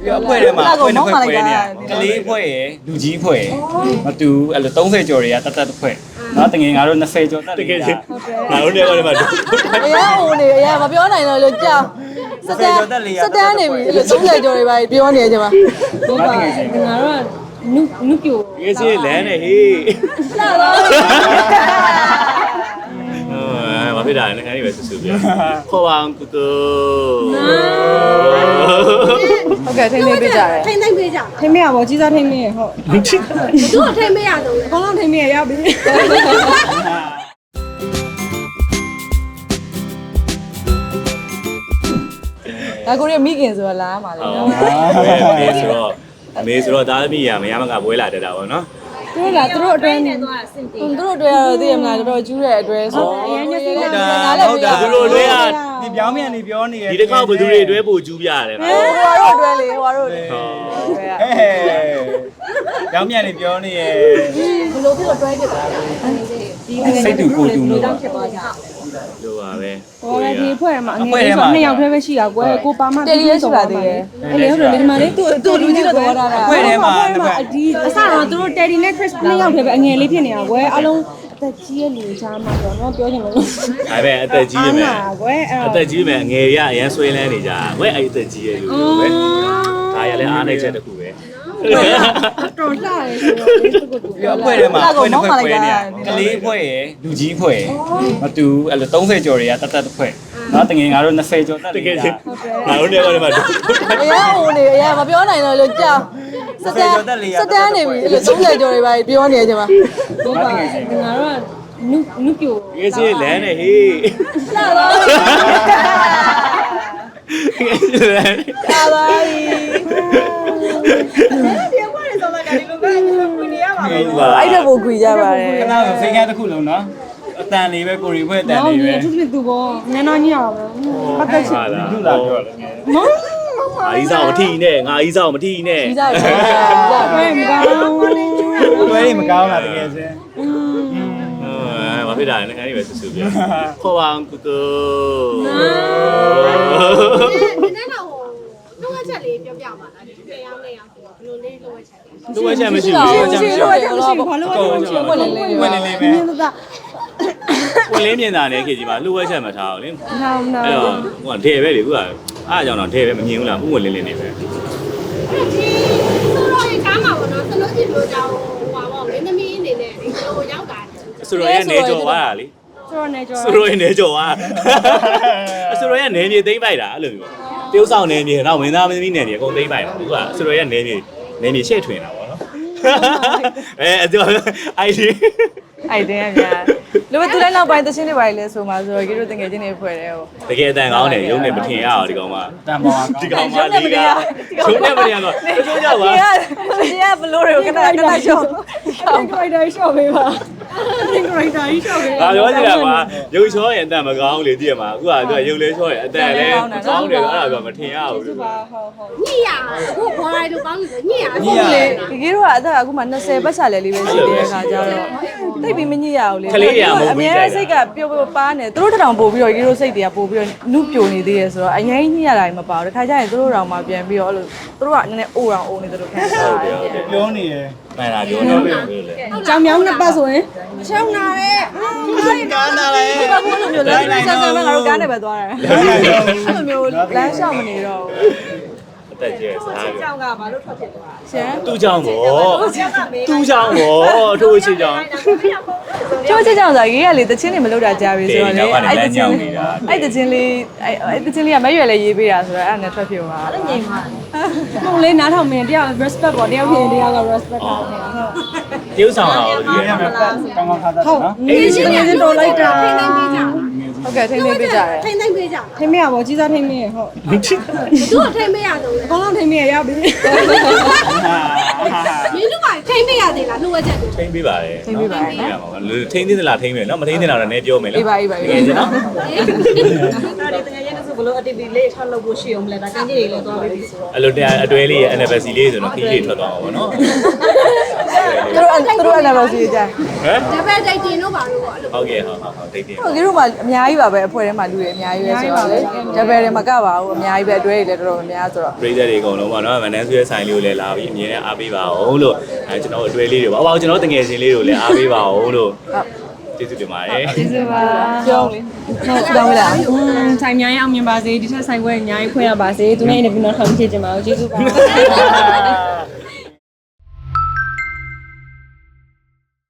ပြီးတော့အဖွဲ့ထဲမှာအဖွဲ့နှစ်ဖွဲ့ဖွဲ့နေတာကလေးအဖွဲ့ရယ်လူကြီးအဖွဲ့ရယ်မတူအဲ့လို30ကျော်တွေကတတ်တတ်တစ်ဖွဲ့နော်တကယ်ငါတို့20ကျော်တတ်တတယ်ကယ်ချင်းငါတို့လည်းကတော့မှအရာဟိုနေအရာမပြောနိုင်တော့လို့ကြောက်စတန်စတန်နေပြီအဲ့လို30ကျော်တွေပါပြောနေကြမှာဟုတ်ပါငါတို့ကနုနုပြိုတကယ်ချင်းလမ်းနေဟေးလာပါဟောမဖြစ်တာလည်းခါနေပဲဆူဆူပြခေါ်ပါအောင်ကိုကို ဟုတ်ကဲ့ထိမ့်ပေးကြတယ်ထိမ့်သိမ့်ပေးကြတာထိမ့်မရပါကြီးစားထိမ့်မရဟုတ်သူ့ကိုထိမ့်မရတော့အကုန်လုံးထိမ့်မရရပြီဒါကိုရမိခင်ဆိုတော့လာမှာလေဟောနော်မေဆိုတော့မေဆိုတော့သားသမီးရမရမကပွဲလာတက်တာပေါ့နော်သူတို့ကသူတို့အတွင်းနေသွားတာစင်ပြေသူတို့တွေ့ရတော့သိရမလားတော်တော်ကျူးတဲ့အတွဲဆိုဟုတ်တာဟုတ်တာသူတို့လွဲက ဒီပြောင်းမြန်နေပြောနေရဒီတစ်ခေါက်ဘယ်သူတွေအတွဲပို့ကျူးပြရတယ်ဗျာဟိုကတော့အတွဲလေဟိုကတော့ဟဲ့ပြောင်းမြန်နေပြောနေရဘလို့ဖြစ်တော့တွဲဖြစ်သွားတာစိတ်တူကိုတူလို့ဖြစ်သွားကြလိုပါပဲဟောလေဒီဖွဲ့မှာအငယ်လေးဆိုနှစ်ယောက်တည်းပဲရှိတာကွယ်ကိုပါမတယ်လီရဲရှိပါသေးတယ်အဲ့လေဟုတ်တယ်လေဒီမှာလေသူသူလူကြီးတော့သဘောထားတာအဖွဲ့ထဲမှာတစ်ဖက်အဒီအစတော့သူတို့တယ်ဒီနဲ့ Chris နှစ်ယောက်တည်းပဲအငယ်လေးဖြစ်နေတာကွယ်အလုံးအ သက်ကြီးရဲ့လူချာမှာတော့တော့ပြောချင်လို့ဒါပေမဲ့အသက်ကြီးရမယ်ကွယ်အဲ့အသက်ကြီးမယ်ငယ်ရအရန်ဆွဲလန်းနေကြဝဲအဲ့အသက်ကြီးရဲ့လူတွေပဲဒါရလဲအားနေချက်တစ်ခုပဲတော်လှတယ်ဆိုတော့ဒီကုတ်တူပြီးတော့အဖွဲ့ထဲမှာအဖွဲ့နှစ်ဖွဲ့ဖွဲ့နေတာကလေးအဖွဲ့ရယ်လူကြီးအဖွဲ့ရယ်မတူအဲ့လို30ကျော်တွေကတတ်တတ်တစ်ဖွဲ့နော်တကယ်ငါတို့20ကျော်တတ်တကယ်ချင်းငါတို့လည်းကတော့မှအရာဟိုနေအရာမပြောနိုင်တော့လို့ကြောက် စတန်စတန်နေပြီအဲ့လို30ကျော်တွေပါပြောနေကြမှာဟုတ်ပါငါတို့ကနုနုပြိုတကယ်ချင်းလမ်းနေဟေးလာပါတကယ်ချင်းလမ်းလာပါပြီဟုတ်ပါအဲ့ဒါကိုခွေကြပါတယ်ခဏဆိုစိတ်ကန်းတစ်ခုလုံးနော်အတန်လေးပဲကိုရီဖွဲ့အတန်နော်လေးဒီပဲသူဖြစ်သူပေါ့ငန်းတော့ညအောင်ပဲပတ်သက်ချင်ပါလားလူလာပြောတယ်ငယ်နော် ငါအီးစားမထီနဲ့ငါအီးစားမထီနဲ့ကြီးကြတယ်ဘယ်မကောင်းတွဲနေမကောင်းလားတကယ်စင်းဟောမဖြစ်တာလည်းခါနေပဲဆူဆူပြခေါ်ပါအောင်ကိုကိုဒီနေ့တော့ဟိုလုံးဝချက်လေးပြောပြပါလားဒီနေရာနေရာဆိုတော့ဘလို့လေးလုံးဝချက်လေးသူ့ဝဲချက်မရှိရှိဘူးတော့ရှိတော့ဘာလို့ဘာလို့ရှိဝင်နေလဲဝင်နေလေးပဲနင်းသားဝင်လင်းမြင်တာနဲ့ခေကြီးမှာလှုပ်ဝဲချက်မထားဘူးလေနာမနာအဲ့တော့ဟိုကဒဲပဲလေခုက အားကြောင့်တော့ဒဲပဲမမြင်ဘူးလားဥဝင်လင်းလင်းနေပဲဒီဆိုတော့ဒီကားမှာပေါ့နော်စလို့ကြည့်လို့ကြောင်းဟိုပါပေါ့မင်းသမီးအနေနဲ့ဒီလိုရောက်တာဆိုတော့ရဲ့နေကြော်သွားတာလေဆိုတော့နေကြောဆိုတော့ရဲ့နေကြော်သွားဆိုတော့ရဲ့နေမြေသိမ့်ပိုက်တာအဲ့လိုမျိုးတရုပ်ဆောင်နေမြေတော့မင်းသားမင်းသမီးနေမြေအကုန်သိမ့်ပိုက်တာခုကဆိုတော့ရဲ့နေမြေနေမြေရှေ့ထွင်တာပေါ့နော်အဲအဲ့တော့အိုင်ဒီအဲ့တင်းအများ လိုသူလည်းနောက်ပိုင်းတချင်းတွေပါလေဆိုမှဆိုတော့ကြီးတို့တငယ်ချင်းတွေဖွဲ့တယ်ဟိုတကယ်အတန်ကောင်းတယ်ရုံးနေမထင်ရအောင်ဒီကောင်မတန်ပေါ်ကဒီကောင်မဒီကရုံးနေမထင်ရတော့တချို့ကြောက်ပါဒီကဘလို့တွေကိုခဏခဏရှော့င်ကရိုက်တာရှော့ပေးပါ အင်ကရိုက်တာရှော့ပေး။ဒါပြောနေတာကရုပ်ချောရင်အတန်မကောင်းလေတည်ရမှာအခုကသူကရုပ်လေးချောရင်အတန်လည်းမကောင်းတယ်အဲ့ဒါကမထင်ရဘူးလို့ပါဟုတ်ဟုတ်ညရအခုဘော်ရိုက်တို့ကောင်းလို့ညရဟုတ်လေဒီကြီးတို့ကအသက်အခုမှ20ပတ်ချလဲလေးပဲရှိသေးတဲ့ခါကျတော့တိတ်ပြီးမညစ်ရဘူးလေအများစိတ်ကပျော်ပျော်ပါနေသူတို့တောင်ပို့ပြီးတော့ကြီးတို့စိတ်တွေကပို့ပြီးတော့နုပြိုနေသေးတယ်ဆိုတော့အရင်ညစ်ရတာမပါဘူးတခါကျရင်သူတို့တောင်မှပြန်ပြီးတော့အဲ့လိုသူတို့ကနည်းနည်းအိုးတောင်အိုးနေတယ်လို့ခံစားရတယ် ပြောနေရ မှန်တာပြောနေတယ်လေကြောင်မြောင်းနှစ်ပတ်ဆိုရင်ချောင်းနာတဲ့ကားနာလေဒီမှာဘုန်းလိုမျိုးလမ်းလမ်းဆက်ဆက်မဲ့ငါတို့ကားနဲ့ပဲသွားတာအဲ့လိုမျိုးလမ်းလျှောက်မနေတော့အ သက်ကြီးစားပြီကြောင်ကဘာလို့ထွက်ဖြစ်သွားရှင်သူ့ကြောင့်ဗောသူ့ကြောင့်ဗောအထိုးရှိကြောင့်ချိုးချစ်ကြောင်ဆိုရေးရလေတချင်းတွေမလုပ်တာကြားပြီဆိုတော့လေအဲ့တချင်းနေတာအဲ့တချင်းလေးအဲ့အဲ့တချင်းလေးကမရွယ်လေးရေးပေးတာဆိုတော့အဲ့နဲ့ထွက်ဖြစ်သွားတာငြိမ်ပါပုံလေးနားထောင်မင်းတယောက် respect ပေါ့တယောက်ဖြစ်ရင်တယောက်က respect ထားတယ်ဟုတ်တရုပ်ဆောင်အောင်ဒီရမယ်ကောင်းကောင်းထားတာဟုတ်နော်နေချင်းနေချင်းတော်လိုက်တာထိမ့်သိမ့်ပေးကြတာ ဟုတ်ကဲ့ထိန်းသိမ်းပေးကြတယ်ထိမ့်သိမ့်ပေးကြတာထိမ့်မရပါကြီးစားထိမ့်မရဟုတ်သူ့ကိုထိမ့်မရတော့အကုန်လုံးထိမ့်မရရပြီမင်းတို့ကထိမ့်မရသေးလားလှုပ်ချက်တွေထိမ့်ပေးပါလေထိန်းပေးပါနော်ထိမ့်ပါလူထိမ့်သေးသလားထိမ့်မယ်နော်မထိမ့်သေးတာလည်းနည်းပြောမယ်လို့အေးပါအေးပါအေးပါငယ်ချင်းနော်အဲ့ဒီတကယ်ရတဲ့ဆိုဘလို့ activity လေးထောက်လုပ်ဖို့ရှိအောင်မလဲဒါကန်းကြီးတွေလည်းသွားပြီးပြီဆိုတော့အဲ့လိုတရားအတွဲလေးရဲ့ anniversary လေးဆိုတော့ခီးလေးထွက်သွားမှာပေါ့နော် သူတို့သူတို့ anniversary ကြဟမ်ဒါပဲတိုက်တင်တော့ပါလို့ပေါ့အဲ့လိုဟုတ်ကဲ့ဟုတ်ဟုတ်ဟုတ်ဒိတ်တယ်ဟိုကြီးတို့မှအများကြီးပါပဲအဖွဲထဲမှာလူတွေအများကြီးပဲဆိုတော့လေဒဘယ်တွေမကပါဘူးအများကြီးပဲအတွဲတွေလည်းတော်တော်များများဆိုတော့ပရိသတ်တွေအကုန်လုံးပေါ့နော်မန်နန်းဆွေရဲ့ဆိုင်လေးကိုလည်းလာပြီးအမြင်နဲ့အားပေးပါအောင်လို့အဲကျွန်တော်အတွဲလေးတွေပေါ့အပေါ့ကျွန်တော်တငယ်ချင်းလေးတွေကိုလည်းအားပေးပါအောင်လို့ကျေးဇူးတင်ပါတယ်ကျေးဇူးပါပြောလေဟုတ်တောင်းမလားอืมဆိုင်များရင်အောင်မြင်ပါစေဒီထက်ဆိုင်ပွဲအများကြီးဖွင့်ရပါစေသူနဲ့ interview တော့ထောင်ဖြစ်ကြပါဦးကျေးဇူးပါ